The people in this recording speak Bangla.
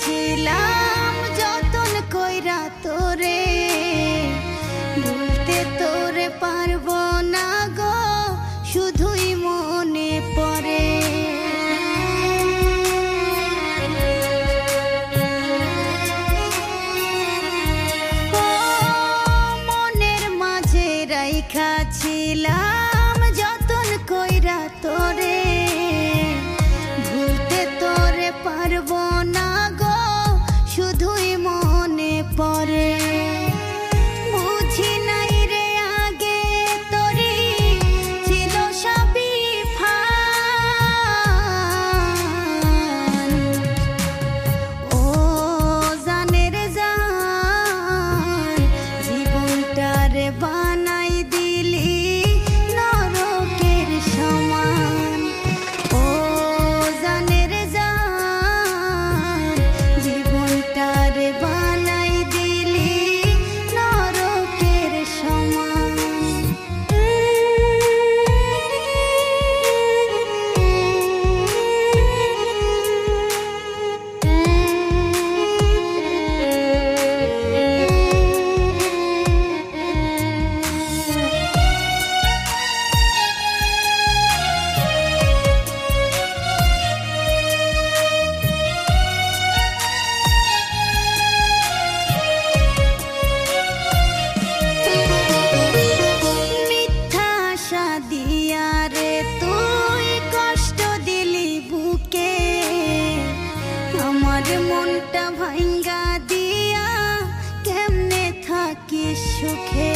ছিলাম যতন কইরা তোরে। ভুলতে তোরে পারব না গো, শুধুই মনে পড়ে। মনের মাঝে রাইখা ছিলাম দিয়া রে তুই কষ্ট দিলি বুকে। আমার মনটা ভাঙ্গা দিয়া কেমনে থাকিস সুখে?